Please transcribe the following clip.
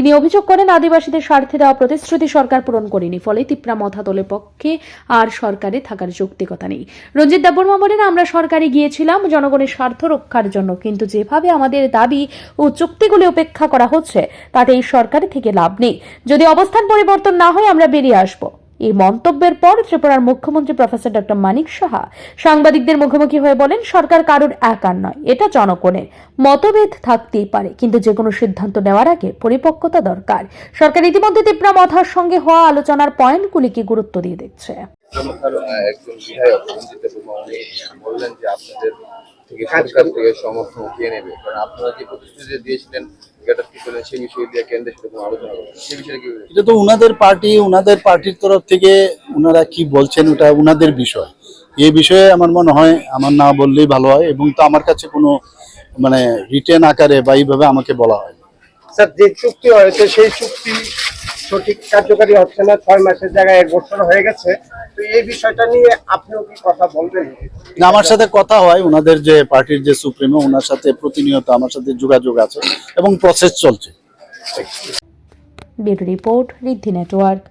তিনি অভিযোগ করেন, আদিবাসীদের স্বার্থে দেওয়া প্রতিশ্রুতি সরকার পূরণ করেনি, ফলে তিপ্রা মথা দলের পক্ষে আর সরকারে থাকার যৌক্তিকতা নেই। রঞ্জিত দেববর্মা বলেন, আমরা সরকারে গিয়েছিলাম, জনগণের স্বার্থ রক্ষার জন্য, কিন্তু যেভাবে আমাদের দাবি ও চুক্তিগুলি উপেক্ষা করা হচ্ছে তাতে এই সরকারে থেকে লাভ নেই। যদি অবস্থান পরিবর্তন না হয়, আমরা বেরিয়ে আসব। এই মন্তব্যের পর ত্রিপুরার মুখ্যমন্ত্রী প্রফেসর ডক্টর মানিক সাহা সাংবাদিকদের মুখোমুখি হয়ে বলেন, সরকার কারোর একার নয়, এটা জনগণের। মতভেদ থাকতেই পারে, কিন্তু যে কোনো সিদ্ধান্ত নেওয়ার আগে পরিপক্কতা দরকার। সরকার ইতিমধ্যে তিপ্রা মথার সঙ্গে হওয়া আলোচনার পয়েন্টগুলিকে গুরুত্ব দিয়ে দেখছে থেকে সরকার থেকে সমর্থন উঠিয়ে নেবে? কারণ আপনারা যে প্রতিশ্রুতি দিয়েছিলেন যেটা ঠিক করলেন সেই বিষয়ে দিয়ে কেন্দ্রের সাথে কোনো আলোচনা করবেন সেই বিষয়ে কি এটা তো উনাদের পার্টি উনাদের পার্টির তরফ থেকে উনারা কি বলছেন ওটা উনাদের বিষয়। এই বিষয়ে আমার মনে হয় আমার না বললেই ভালো হয় এবং তো আমার কাছে কোনো মানে রিটেন আকারে বা এইভাবে আমাকে বলা হয় স্যার যে চুক্তি হয়েছে সেই চুক্তি সঠিক কার্যকারী হচ্ছে না ছয় মাসের জায়গায় এক বছর হয়ে গেছে। তো এই বিষয়টা নিয়ে আপনিও কি কথা বলবেন? আমার সাথে কথা হয় ওনাদের যে পার্টির যে সুপ্রিমো ওনার সাথে প্রতিনিয়ত আমার সাথে যোগাযোগ আছে এবং প্রসেস চলছে। Bureau report Riddhi network.